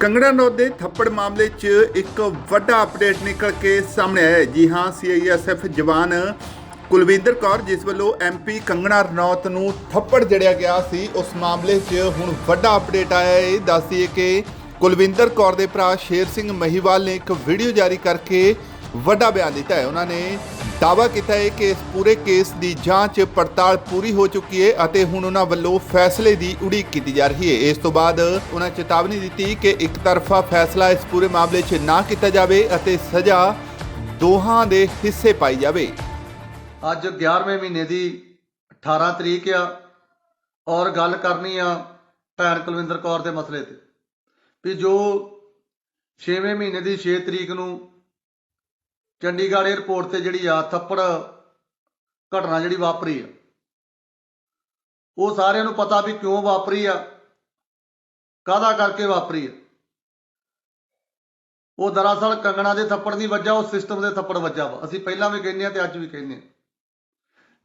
ਕੰਗਣਾ ਰਣੌਤ ਦੇ ਥੱਪੜ ਮਾਮਲੇ 'ਚ ਇੱਕ ਵੱਡਾ ਅਪਡੇਟ ਨਿਕਲ ਕੇ ਸਾਹਮਣੇ ਆਇਆ ਹੈ। ਜੀ ਹਾਂ ਸੀਆਈਐਸਐਫ ਜਵਾਨ ਕੁਲਵਿੰਦਰ ਕੌਰ, ਜਿਸ ਵੱਲੋਂ ਐਮਪੀ ਕੰਗਣਾ ਰਣੌਤ ਨੂੰ ਥੱਪੜ ਜੜਿਆ ਗਿਆ ਸੀ, ਉਸ ਮਾਮਲੇ 'ਚ ਹੁਣ ਵੱਡਾ ਅਪਡੇਟ ਆਇਆ ਹੈ। ਇਹ ਦੱਸਦੀਏ ਕਿ ਕੁਲਵਿੰਦਰ ਕੌਰ ਦੇ ਭਰਾ ਸ਼ੇਰ ਸਿੰਘ ਮਹੀਵਾਲ ਨੇ ਇੱਕ ਵੀਡੀਓ ਜਾਰੀ ਕਰਕੇ ਵੱਡਾ ਬਿਆਨ ਦਿੱਤਾ ਹੈ। ਉਹਨਾਂ ਨੇ ਦਾਅਵਾ ਕੀਤਾ ਹੈ ਕਿ ਇਸ ਪੂਰੇ ਕੇਸ ਦੀ ਜਾਂਚ ਪੜਤਾਲ ਪੂਰੀ ਹੋ ਚੁੱਕੀ ਹੈ ਅਤੇ ਹੁਣ ਉਹਨਾਂ ਵੱਲੋਂ ਫੈਸਲੇ ਦੀ ਉਡੀਕ ਕੀਤੀ ਜਾ ਰਹੀ ਹੈ। ਇਸ ਤੋਂ ਬਾਅਦ ਉਹਨਾਂ ਚੇਤਾਵਨੀ ਦਿੱਤੀ ਕਿ ਇੱਕ ਤਰਫਾ ਫੈਸਲਾ ਇਸ ਪੂਰੇ ਮਾਮਲੇ 'ਚ ਨਾ ਕੀਤਾ ਜਾਵੇ ਅਤੇ ਸਜ਼ਾ ਦੋਹਾਂ ਦੇ ਹਿੱਸੇ ਪਾਈ ਜਾਵੇ। ਅੱਜ 11ਵੇਂ ਮਹੀਨੇ ਦੀ 18 ਤਰੀਕ ਆ ਔਰ ਗੱਲ ਕਰਨੀ ਆ ਭੈਣ ਕੁਲਵਿੰਦਰ ਕੌਰ ਦੇ ਮਸਲੇ ਤੇ ਵੀ ਜੋ 6ਵੇਂ ਮਹੀਨੇ ਦੀ 6 ਤਰੀਕ ਨੂੰ ਚੰਡੀਗੜ੍ਹ 에ਅਰਪੋਰਟ ਤੇ ਜਿਹੜੀ ਆ ਥੱਪੜ ਘਟਨਾ ਜਿਹੜੀ ਵਾਪਰੀ ਆ। ਉਹ ਸਾਰਿਆਂ ਨੂੰ ਪਤਾ ਵੀ ਕਿਉਂ ਵਾਪਰੀ ਆ, ਕਾਹਦਾ ਕਰਕੇ ਵਾਪਰੀ ਆ। ਉਹ ਦਰਅਸਲ ਕੰਗਣਾ ਦੇ ਥੱਪੜ ਦੀ ਵਜ੍ਹਾ, ਉਹ ਸਿਸਟਮ ਦੇ ਥੱਪੜ ਵਜ੍ਹਾ ਵਾ। ਅਸੀਂ ਪਹਿਲਾਂ ਵੀ ਕਹਿੰਦੇ ਆ ਤੇ ਅੱਜ ਵੀ ਕਹਿੰਦੇ ਆ।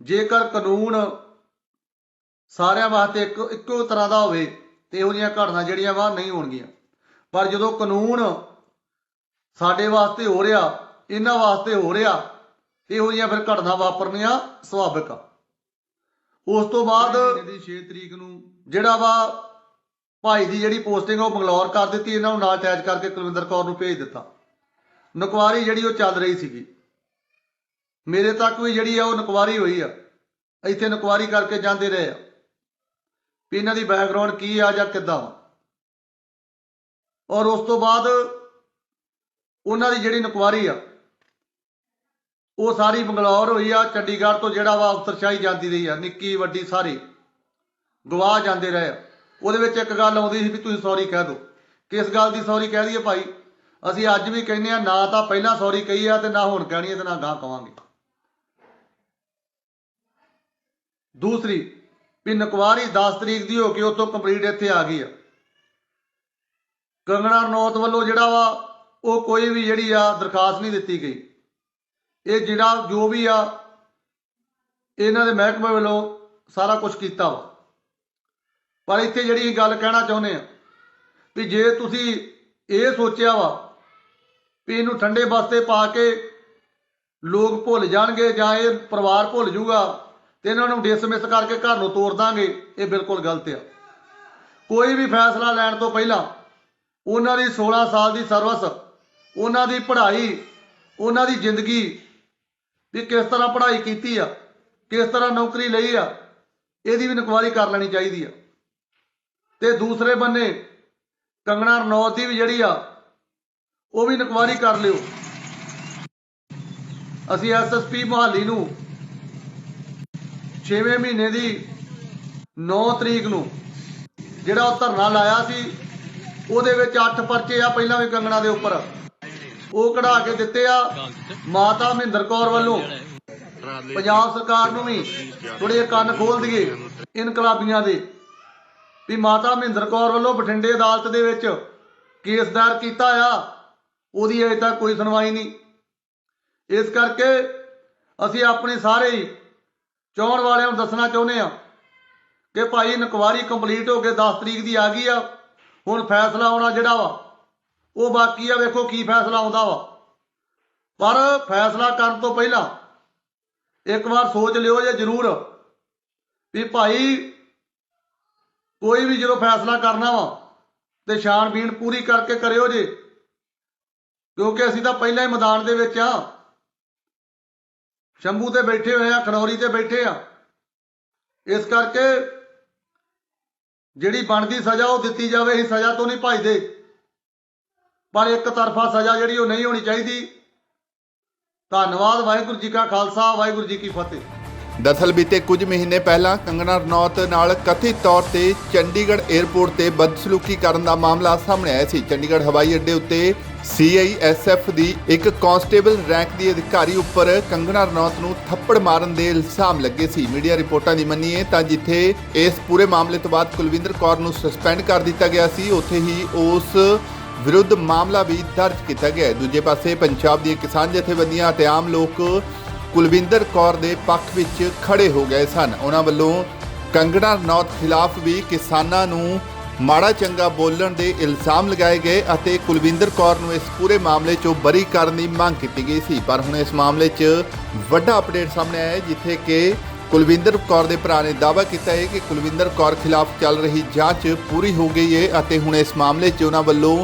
ਜੇਕਰ ਕਾਨੂੰਨ ਸਾਰਿਆਂ ਵਾਸਤੇ ਇੱਕ, ਇੱਕੋ ਤਰ੍ਹਾਂ ਦਾ ਹੋਵੇ ਤੇ ਇਹੋ ਜਿਹੀਆਂ ਘਟਨਾ ਜਿਹੜੀਆਂ ਵਾ ਨਹੀਂ ਹੋਣਗੀਆਂ। ਪਰ ਜਦੋਂ ਕਾਨੂੰਨ ਸਾਡੇ ਵਾਸਤੇ ਹੋ ਰਿਹਾ ਇਹਨਾਂ ਵਾਸਤੇ ਹੋ ਰਿਹਾ ਇਹੋ ਜਿਹੀਆਂ ਫਿਰ ਘਟਨਾ ਵਾਪਰਨੀਆਂ ਸੁਭਾਵਿਕ ਆ। ਉਸ ਤੋਂ ਬਾਅਦ ਦੀ 6 ਤਰੀਕ ਨੂੰ ਜਿਹੜਾ ਵਾ ਭਾਈ ਦੀ ਜਿਹੜੀ ਪੋਸਟਿੰਗ ਉਹ ਬੰਗਲੌਰ ਕਰ ਦਿੱਤੀ ਇਹਨਾਂ ਨੂੰ ਨਾਲ ਅਟੈਚ ਕਰਕੇ ਕੁਲਵਿੰਦਰ ਕੌਰ ਨੂੰ ਭੇਜ ਦਿੱਤਾ। ਨਕਵਾਰੀ ਜਿਹੜੀ ਉਹ ਚੱਲ ਰਹੀ ਸੀਗੀ। ਮੇਰੇ ਤੱਕ ਵੀ ਜਿਹੜੀ ਆ ਉਹ ਨਕਵਾਰੀ ਹੋਈ ਆ। ਇੱਥੇ ਨਕਵਾਰੀ ਕਰਕੇ ਜਾਂਦੇ ਰਹੇ ਆ। ਵੀ ਇਹਨਾਂ ਦੀ ਬੈਕਗ੍ਰਾਉਂਡ ਕੀ ਆ ਜਾਂ ਕਿੱਦਾਂ ਔਰ ਉਸ ਤੋਂ ਬਾਅਦ ਉਹਨਾਂ ਦੀ ਜਿਹੜੀ ਨਕਵਾਰੀ ਆ ਉਹ ਸਾਰੀ ਬੰਗਲੌਰ ਹੋਈ ਆ, ਚੰਡੀਗੜ੍ਹ ਤੋਂ ਜਿਹੜਾ ਵਾ ਅਫਸਰਸ਼ਾਹੀ ਜਾਂਦੀ ਰਹੀ ਆ, ਨਿੱਕੀ, ਵੱਡੀ ਸਾਰੀ। ਗਵਾਹ ਜਾਂਦੇ ਰਹੇ ਆ। ਉਹਦੇ ਵਿੱਚ ਇੱਕ ਗੱਲ ਆਉਂਦੀ ਸੀ ਵੀ ਤੁਸੀਂ ਸੌਰੀ ਕਹਿ ਦਿਓ। ਕਿਸ ਗੱਲ ਦੀ ਸੌਰੀ ਕਹਿ ਦਈਏ ਭਾਈ? ਅਸੀਂ ਅੱਜ ਵੀ ਕਹਿੰਦੇ ਆ, ਨਾ ਤਾਂ ਪਹਿਲਾਂ ਸੌਰੀ ਕਹੀ ਆ ਤੇ ਨਾ ਹੁਣ ਕਹਿਣੀ ਆ ਤੇ ਨਾ ਗਾਂ ਕਵਾਂਗੇ। ਦੂਸਰੀ, ਵੀ ਨਕਵਾਰੀ 10 ਤਰੀਕ ਦੀ ਹੋ ਕੇ ਉਤੋਂ ਕੰਪਲੀਟ ਇੱਥੇ ਆ ਗਈ ਆ। ਕੰਗਣਾ ਰਣੌਤ ਵੱਲੋਂ ਜਿਹੜਾ ਵਾ ਉਹ ਕੋਈ ਵੀ ਜਿਹੜੀ ਆ ਦਰਖਾਸਤ ਨਹੀਂ ਦਿੱਤੀ ਗਈ। ਇਹ ਜਿਹੜਾ ਜੋ ਵੀ ਆ, ਇਹਨਾਂ ਦੇ ਮਹਿਕਮੇ ਵੱਲੋਂ ਸਾਰਾ ਕੁਝ ਕੀਤਾ ਵਾ। ਪਰ ਇੱਥੇ ਜਿਹੜੀ ਇਹ ਗੱਲ ਕਹਿਣਾ ਚਾਹੁੰਦੇ ਆ ਵੀ ਜੇ ਤੁਸੀਂ ਇਹ ਸੋਚਿਆ ਵਾ ਵੀ ਇਹਨੂੰ ਠੰਡੇ ਬਸਤੇ ਪਾ ਕੇ ਲੋਕ ਭੁੱਲ ਜਾਣਗੇ ਜਾਂ ਇਹ ਪਰਿਵਾਰ ਭੁੱਲ ਜਾਊਗਾ ਤੇ ਇਹਨਾਂ ਨੂੰ ਡਿਸਮਿਸ ਕਰਕੇ ਘਰ ਨੂੰ ਤੋੜ ਦਾਂਗੇ, ਇਹ ਬਿਲਕੁਲ ਗਲਤ ਆ। ਕੋਈ ਵੀ ਫੈਸਲਾ ਲੈਣ ਤੋਂ ਪਹਿਲਾਂ ਉਹਨਾਂ ਦੀ 16 ਸਾਲ ਦੀ ਸਰਵਿਸ, ਉਹਨਾਂ ਦੀ ਪੜ੍ਹਾਈ, ਉਹਨਾਂ ਦੀ ਜ਼ਿੰਦਗੀ ਵੀ ਕਿਸ ਤਰ੍ਹਾਂ ਪੜ੍ਹਾਈ ਕੀਤੀ ਆ, ਕਿਸ ਤਰ੍ਹਾਂ ਨੌਕਰੀ ਲਈ ਆ, ਇਹਦੀ ਵੀ ਇਨਕੁਆਇਰੀ ਕਰ ਲੈਣੀ ਚਾਹੀਦੀ ਆ। ਤੇ ਦੂਸਰੇ ਬੰਨੇ ਕੰਗਣਾ ਰਣੌਤ ਦੀ ਵੀ ਜਿਹੜੀ ਆ, ਉਹ ਵੀ ਇਨਕੁਆਇਰੀ ਕਰ ਲਿਓ। ਅਸੀਂ ਐਸਐਸਪੀ ਮੁਹਾਲੀ ਨੂੰ 6ਵੇਂ ਮਹੀਨੇ ਦੀ 9 ਤਰੀਕ ਨੂੰ ਜਿਹੜਾ ਉਹ ਧਰਨਾ ਲਾਇਆ ਸੀ, ਉਹਦੇ ਵਿੱਚ 8 ਪਰਚੇ ਆ, ਪਹਿਲਾਂ ਵੀ ਕੰਗਣਾ ਦੇ ਉੱਪਰ। ਉਹ ਕਢਾ ਕੇ ਦਿੱਤੇ ਆ। ਮਾਤਾ ਮਹਿੰਦਰ ਕੌਰ ਵੱਲੋਂ। ਪੰਜਾਬ ਸਰਕਾਰ ਨੂੰ ਵੀ ਥੋੜੇ ਕੰਨ ਖੋਲ ਦਈਏ ਇਨਕਲਾਬੀਆਂ ਦੇ। ਵੀ ਮਾਤਾ ਮਹਿੰਦਰ ਕੌਰ ਵੱਲੋਂ ਬਠਿੰਡੇ ਅਦਾਲਤ ਦੇ ਵਿੱਚ ਕੇਸ ਦਾਇਰ ਕੀਤਾ ਆ। ਉਹਦੀ ਅਜੇ ਤੱਕ ਕੋਈ ਸੁਣਵਾਈ ਨਹੀਂ। ਇਸ ਕਰਕੇ ਅਸੀਂ ਆਪਣੇ ਸਾਰੇ ਹੀ ਵਾਲਿਆਂ ਨੂੰ ਦੱਸਣਾ ਚਾਹੁੰਦੇ ਆ ਕਿ ਭਾਈ ਇਨਕੁਆਰੀ ਕੰਪਲੀਟ ਹੋ ਕੇ 10 ਤਰੀਕ ਦੀ ਆ ਗਈ ਆ। ਹੁਣ ਫੈਸਲਾ ਆਉਣਾ ਜਿਹੜਾ ਵਾ ਉਹ ਬਾਕੀ ਆ ਵੇਖੋ ਕੀ ਫੈਸਲਾ ਆਉਂਦਾ ਵਾ। ਪਰ ਫੈਸਲਾ ਕਰਨ ਤੋਂ ਪਹਿਲਾਂ ਇੱਕ ਵਾਰ ਸੋਚ ਲਿਓ ਜੇ ਜ਼ਰੂਰ ਵੀ ਭਾਈ ਕੋਈ ਵੀ ਜਦੋਂ ਫੈਸਲਾ ਕਰਨਾ ਵਾ ਤੇ ਛਾਣਬੀਣ ਪੂਰੀ ਕਰਕੇ ਕਰਿਓ ਜੇ। ਕਿਉਂਕਿ ਅਸੀਂ ਤਾਂ ਪਹਿਲਾਂ ਹੀ ਮੈਦਾਨ ਦੇ ਵਿੱਚ ਆ। ਸ਼ੰਭੂ ਤੇ ਬੈਠੇ ਹੋਏ ਆ, ਖਨੌਰੀ ਤੇ ਬੈਠੇ ਆ। ਇਸ ਕਰਕੇ ਜਿਹੜੀ ਬਣਦੀ ਸਜ਼ਾ ਉਹ ਦਿੱਤੀ ਜਾਵੇ, ਅਸੀਂ ਸਜ਼ਾ ਤੋਂ ਨਹੀਂ ਭਜਦੇ। ਪਰ ਇੱਕ ਤਰਫਾ ਸਜ਼ਾ ਜਿਹੜੀ ਉਹ ਨਹੀਂ ਹੋਣੀ ਚਾਹੀਦੀ। ਧੰਨਵਾਦ, ਵਾਹਿਗੁਰੂ ਜੀ ਕਾ ਖਾਲਸਾ, ਵਾਹਿਗੁਰੂ ਜੀ ਕੀ ਫਤਿਹ। ਦਰਅਸਲ ਬੀਤੇ ਕੁਝ ਮਹੀਨੇ ਪਹਿਲਾਂ ਕੰਗਣਾ ਰਣੌਤ ਨਾਲ ਕਥਿਤ ਤੌਰ ਤੇ ਚੰਡੀਗੜ੍ਹ 에ਅਰਪੋਰਟ ਤੇ ਬਦਸਲੂਕੀ ਕਰਨ ਦਾ ਮਾਮਲਾ ਸਾਹਮਣੇ ਆਇਆ ਸੀ। ਚੰਡੀਗੜ੍ਹ ਹਵਾਈ ਅੱਡੇ ਉੱਤੇ ਸੀਆਈਐਸਐਫ ਦੀ ਇੱਕ ਕਾਂਸਟੇਬਲ ਰੈਂਕ ਦੀ ਅਧਿਕਾਰੀ ਉੱਪਰ ਕੰਗਣਾ ਰਣੌਤ ਨੂੰ ਥੱਪੜ ਮਾਰਨ ਦੇ ਇਲਜ਼ਾਮ ਲੱਗੇ ਸੀ। ਮੀਡੀਆ ਰਿਪੋਰਟਾਂ ਦੀ ਮੰਨੀਏ ਤਾਂ ਜਿੱਥੇ ਇਸ ਪੂਰੇ ਮਾਮਲੇ ਤੋਂ ਬਾਅਦ ਕੁਲਵਿੰਦਰ ਕੌਰ ਨੂੰ ਸਸਪੈਂਡ ਕਰ ਦਿੱਤਾ ਗਿਆ ਸੀ, ਉੱਥੇ ਹੀ ਉਸ ਵਿਰੁੱਧ ਮਾਮਲਾ ਵੀ ਦਰਜ ਕੀਤਾ ਗਿਆ ਹੈ। ਦੂਜੇ ਪਾਸੇ ਪੰਜਾਬ ਦੀਆਂ ਕਿਸਾਨ ਜਥੇਬੰਦੀਆਂ ਅਤੇ ਆਮ ਲੋਕ ਕੁਲਵਿੰਦਰ ਕੌਰ ਦੇ ਪੱਖ ਵਿੱਚ ਖੜੇ ਹੋ ਗਏ ਸਨ। ਉਹਨਾਂ ਵੱਲੋਂ ਕੰਗਣਾ ਨੌਤ ਖਿਲਾਫ ਵੀ ਕਿਸਾਨਾਂ ਨੂੰ ਮਾੜਾ ਚੰਗਾ ਬੋਲਣ ਦੇ ਇਲਜ਼ਾਮ ਲਗਾਏ ਗਏ ਅਤੇ ਕੁਲਵਿੰਦਰ ਕੌਰ ਨੂੰ ਇਸ ਪੂਰੇ ਮਾਮਲੇ 'ਚੋਂ ਬਰੀ ਕਰਨ ਦੀ ਮੰਗ ਕੀਤੀ ਗਈ ਸੀ। ਪਰ ਹੁਣ ਇਸ ਮਾਮਲੇ 'ਚ ਵੱਡਾ ਅਪਡੇਟ ਸਾਹਮਣੇ ਆਇਆ ਹੈ, ਜਿੱਥੇ ਕਿ ਕੁਲਵਿੰਦਰ ਕੌਰ ਦੇ ਭਰਾ ਨੇ ਦਾਅਵਾ ਕੀਤਾ ਹੈ ਕਿ ਕੁਲਵਿੰਦਰ ਕੌਰ ਖਿਲਾਫ ਚੱਲ ਰਹੀ ਜਾਂਚ ਪੂਰੀ ਹੋ ਗਈ ਹੈ ਅਤੇ ਹੁਣ ਇਸ ਮਾਮਲੇ 'ਚ ਉਹਨਾਂ ਵੱਲੋਂ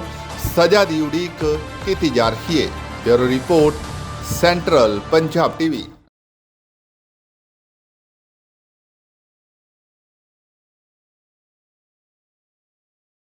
ਸਜ਼ਾ ਦੀ ਉਡੀਕ ਕੀਤੀ ਜਾ ਰਹੀ ਹੈ। Bureau report central Punjab TV.